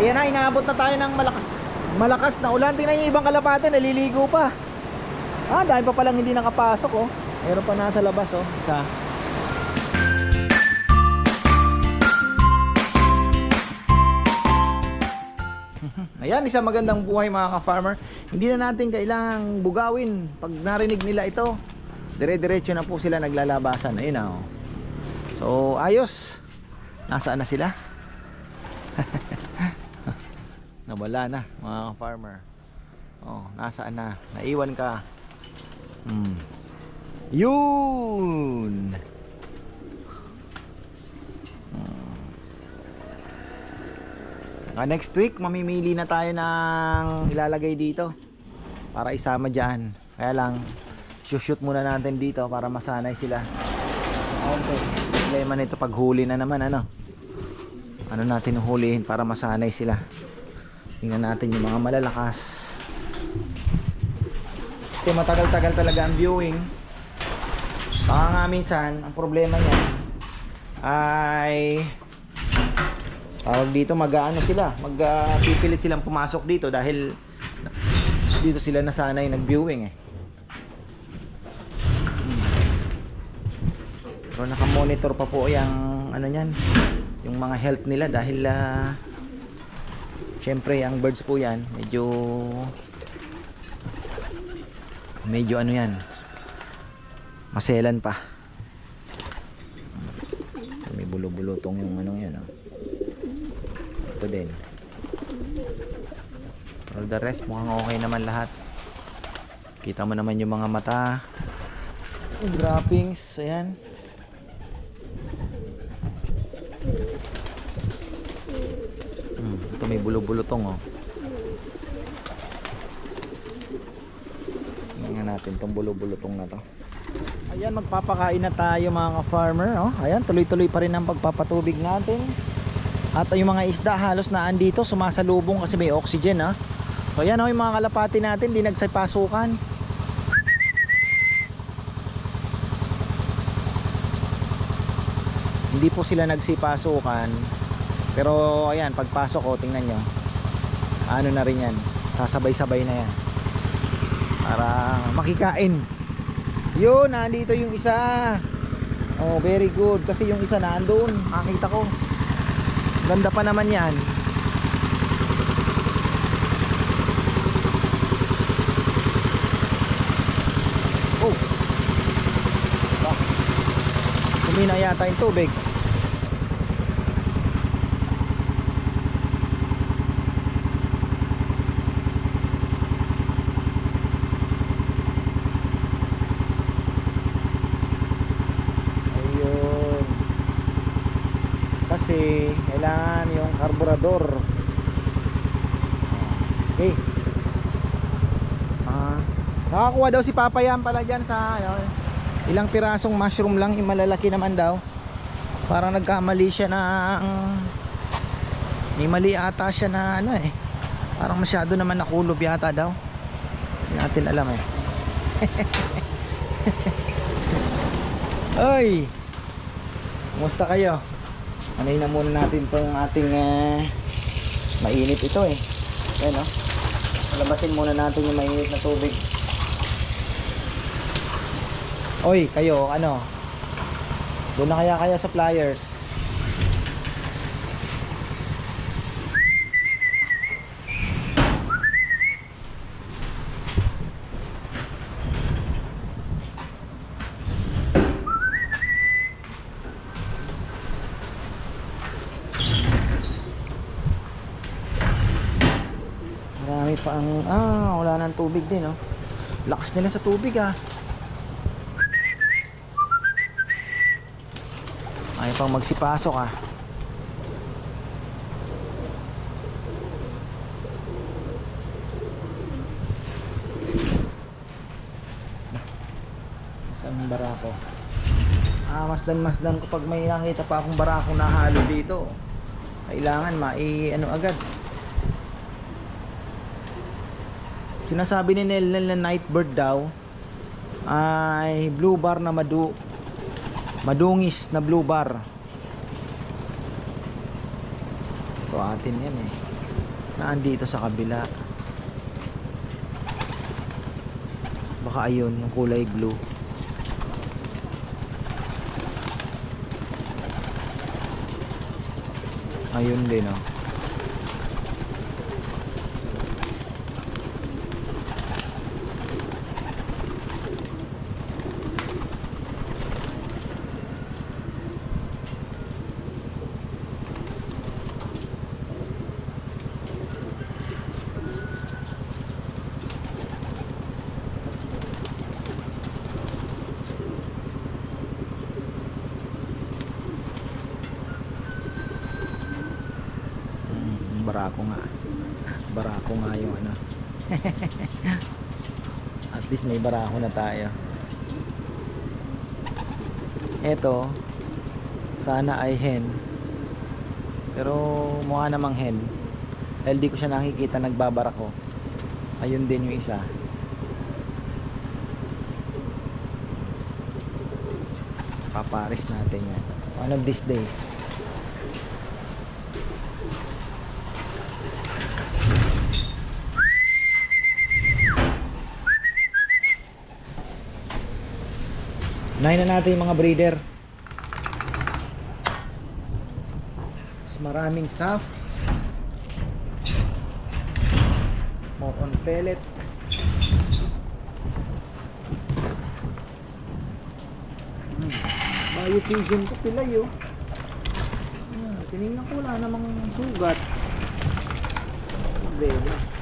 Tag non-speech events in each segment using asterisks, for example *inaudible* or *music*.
Ayan na, inaabot na tayo ng malakas malakas na ulan. Tingnan yung ibang kalapate, naliligo pa. Ah, dahil pa palang hindi nakapasok oh. Meron pa nasa labas oh, isa. *laughs* Ayan, isang magandang buhay mga ka-farmer. Hindi na natin kailangang bugawin. Pag narinig nila ito, dire-diretso na po sila naglalabasan. Ayun na oh. So, ayos. Nasaan na sila? *laughs* Nawala na mga ka-farmer. Oh, nasaan na? Naiwan ka. Hmm. Yun. Ah, next week, mamimili na tayo ng ilalagay dito para isama dyan. Kaya lang, shoot muna natin dito para masanay sila. Okay. Problema nito pag huli na naman, ano? Ano natin hulihin para masanay sila. Tingnan natin yung mga malalakas. Kasi matagal-tagal talaga ang viewing. Baka nga minsan, ang problema niya ay tawag dito mag-ano sila magpipilit silang pumasok dito dahil dito sila nasanay nag-viewing eh pero naka-monitor pa po yung ano yan yung mga health nila dahil ah, syempre ang birds po yan medyo medyo ano yan maselan pa. May bulo-bulutong yung ano yan oh ito din. Pero the rest mukhang okay naman lahat. Kita mo naman yung mga mata. Droppings ayan hmm, ito may bulo-bulutong oh tingnan natin tong bulo-bulutong na to ayan magpapakain na tayo mga farmer oh. ayan tuloy-tuloy pa rin ang pagpapatubig natin at yung mga isda halos na andito sumasalubong kasi may oxygen ha. So yan oh, yung mga kalapati natin di nagsipasukan. Hindi po sila nagsipasukan. Pero ayan, pagpasok ko, tingnan nyo. Ano na rin yan. Sasabay-sabay na yan. Para makikain. Yun, nandito yung isa. Oh, very good. Kasi yung isa nandoon. Nakita ko. Ganda pa naman yan. Oh. Kumina yata yung tubig. Ayun kasi kailangan yung karburador. Okay. Ah nakakuha daw si Papa yan pala dyan sa ano, ilang pirasong mushroom lang malalaki naman daw. Parang nagkamali siya na may mali ata siya na ano eh. Parang masyado naman nakulob yata daw. Hindi natin alam eh. *laughs* Oy! Kumusta kayo? Anay na muna natin tong ating ah, mainit ito eh. Ayan o. Labasin muna natin yung mainit na tubig. Oy, kayo, ano? Doon na kaya kayo sa flyers. Marami pa ang... Ah, wala nang tubig din, oh. Lakas nila sa tubig, ah. Ayaw pang magsipasok, ah. Saan yung barako? Ah, masdan-masdan ko pag may nakita pa akong barako na halo dito. Kailangan mai ano agad. Sinasabi ni Nel na nightbird daw ay blue bar na madu madungis na blue bar. Ito atin yan eh. Naandito sa kabila. Baka ayun, yung kulay blue. Ayun din, oh. Barako nga. Barako nga yung ano. *laughs* At least may barako na tayo. Eto, sana ay hen. Pero mukha namang hen. Dahil di ko siya nakikita nagbabarako. Ayun din yung isa. Paparis natin yan. One of these days. Unahin na natin yung mga breeder. Mas maraming staff. More on pellet. Hmm. Biofusion ko pilay oh. Ah, tinignan ko wala namang sugat. Problema.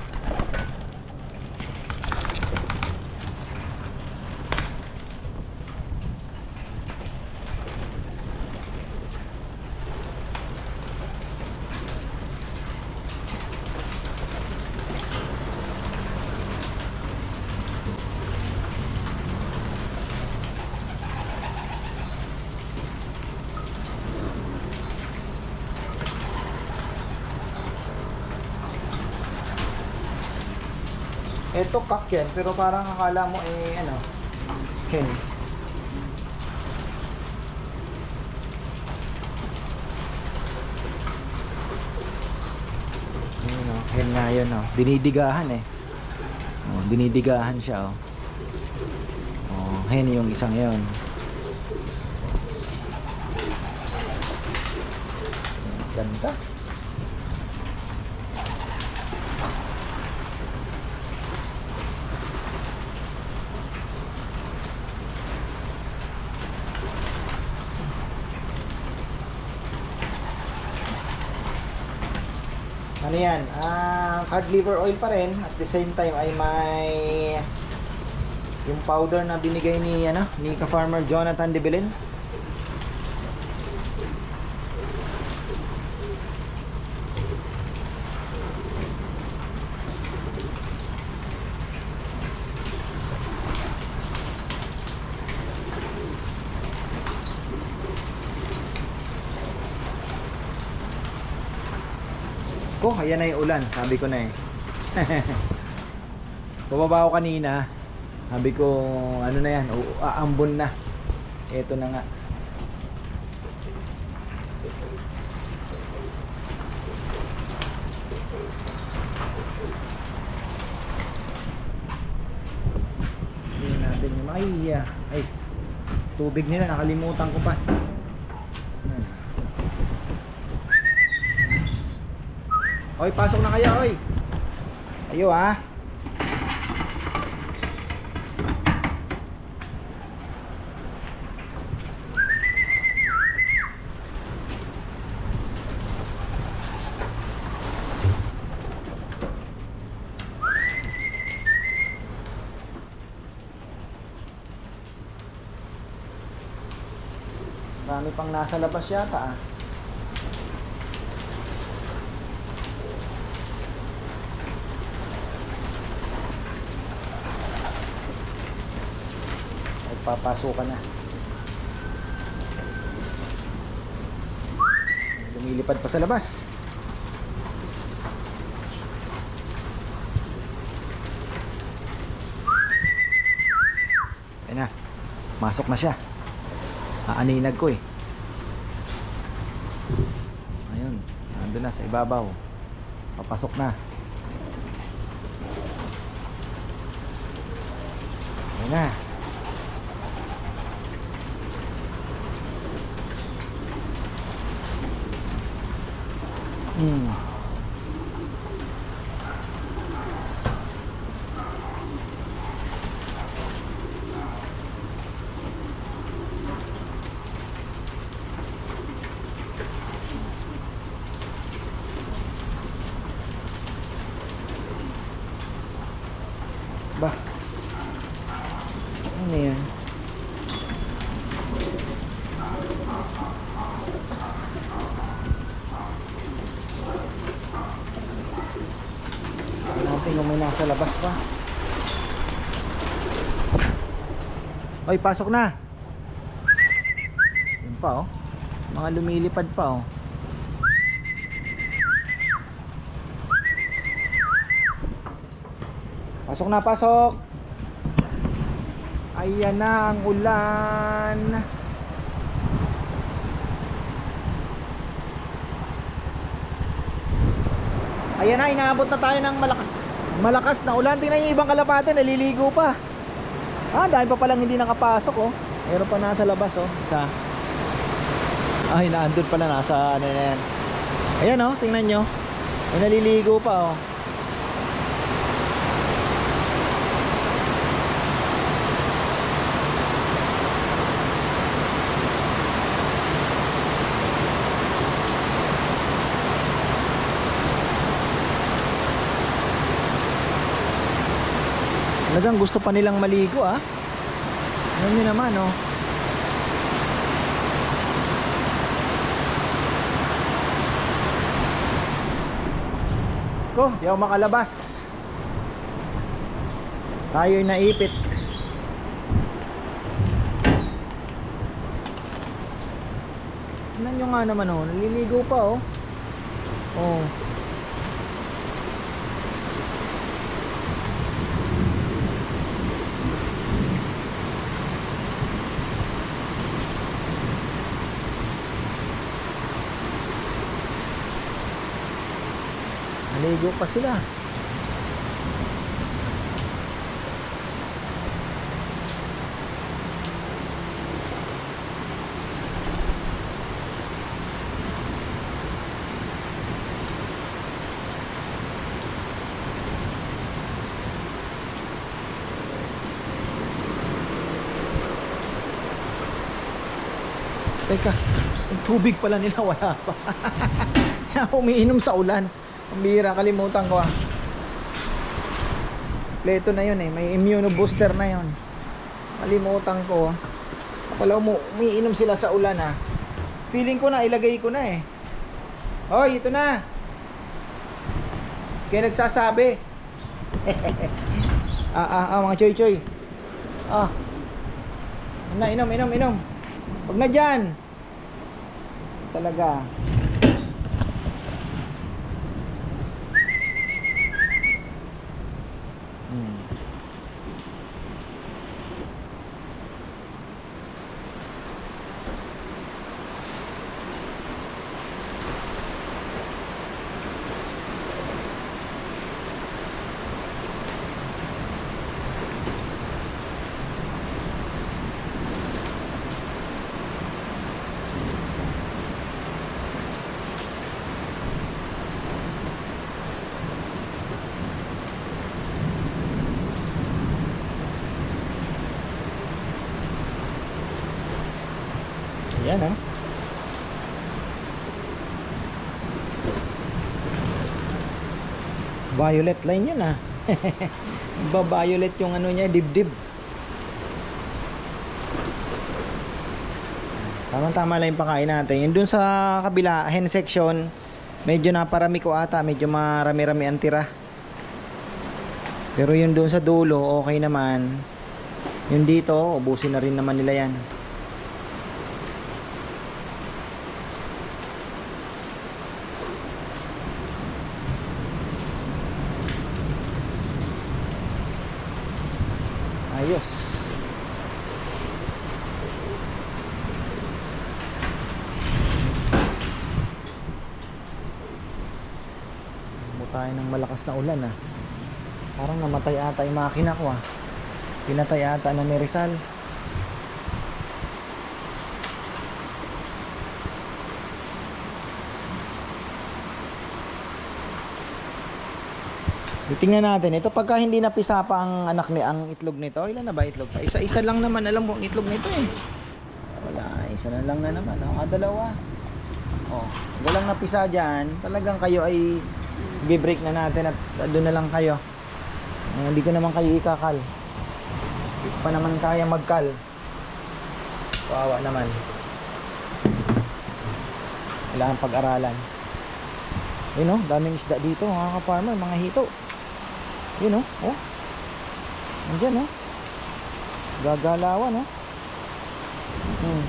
Ito kak yan, pero parang akala mo eh ano, hen. Ayun oh, hen nga yun oh. Dinidigahan eh. Oh, dinidigahan siya oh. Oh, hen yung isang yon. Ganda. Ano yan, ah cod liver oil pa rin. At the same time ay may yung powder na binigay ni ano ni ka-farmer Jonathan De Ko, ayan na yung ulan, sabi ko na eh. *laughs* Bumaba ako kanina, sabi ko, ano na yan, aambon na. Ito na nga. Hindi natin yung, ay, ay, tubig nila, nakalimutan ko pa. Ayan. Oy, pasok na kayo, oy. Ayo ah. Marami pang nasa labas yata ah. papasukan na. Lumilipad pa sa labas. Ayun na. Masok na siya. Aaninag ko eh. Ayun nandun na sa ibabaw. Papasok na. Ayun na. Hmm. Ba? Ano yan? Tingnan nasa labas pa. Oy, pasok na. Yun pa oh. Mga lumilipad pa oh. Pasok na, pasok. Ayan na ang ulan. Ayan na, inaabot na tayo ng malakas malakas na ulan. Tingnan yung ibang kalapate, naliligo pa. Ah, dahil pa palang hindi nakapasok oh. Meron pa nasa labas oh, isa. Ay, naandun pala nasa ano na yan. Ayan oh, tingnan nyo. May naliligo pa oh. Talagang gusto pa nilang maligo ah. Alam niyo naman oh. Ko, ako makalabas. Tayo'y naipit. Tingnan nyo nga naman oh, naliligo pa oh. Oh. Naligo pa sila. Teka, yung tubig pala nila wala pa. *laughs* Umiinom sa ulan. Ang bihira, kalimutan ko ah. Pleto na yun eh, may immune booster na yun. Kalimutan ko. Pala umu umiinom sila sa ulan ah. Feeling ko na, ilagay ko na eh. Hoy, ito na. Kaya nagsasabi. *laughs* ah, ah, ah, mga choy choy. Ah. Na, inom, inom, inom. Huwag na dyan. Talaga. Ayan ah. Violet line yun ah. *laughs* Ba-violet yung ano niya, dibdib. Tama-tama lang yung pakain natin. Yung dun sa kabila, hen section, medyo naparami ko ata, medyo marami-rami ang tira. Pero yung dun sa dulo, okay naman. Yung dito, ubusin na rin naman nila yan. Ayos. Mo tayo ng malakas na ulan ah. Parang namatay ata yung makina ko ah. Pinatay ata na ni Rizal. Titingnan natin. Ito pagka hindi napisa pa ang anak ni ang itlog nito. Ilan na ba itlog pa? Isa-isa lang naman alam mo ang itlog nito eh. Wala, isa na lang na naman. Oh, dalawa. Oh, walang napisa diyan. Talagang kayo ay i-break na natin at doon na lang kayo. Eh, hindi ko naman kayo ikakal. Hindi pa naman kaya magkal. Kawawa naman. Kailangan pag-aralan. Yun oh, daming isda dito mga ka-farmer, mga hito. Yun oh, oh. Nandiyan oh. Gagalawan oh. Hmm.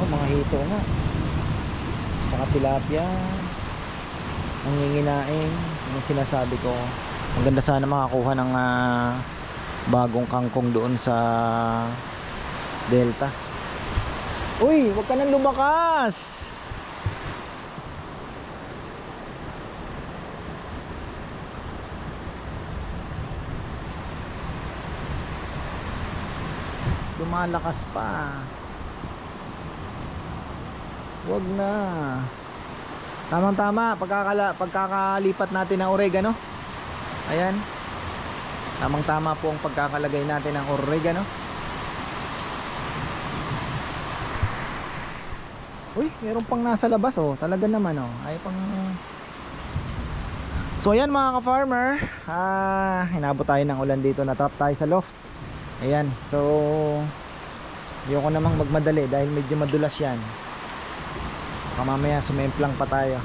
Oh, mga hito nga. Saka tilapia. Nanginginain. Yung sinasabi ko. Ang ganda sana makakuha ng ah, bagong kangkong doon sa Delta. Uy, wag ka nang lumakas. Lumalakas pa. Wag na. Tamang tama, pagkakala, pagkakalipat natin ng oregano. Ayan. Tamang tama po ang pagkakalagay natin ng oregano. Uy, meron pang nasa labas oh. Talaga naman oh. Ay pang So ayan mga ka-farmer, ah, hinabot tayo ng ulan dito, natrap tayo sa loft. Ayan, so Ayoko namang magmadali dahil medyo madulas yan. Baka mamaya sumemplang pa tayo.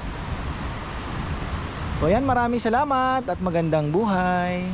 So yan, maraming salamat at magandang buhay.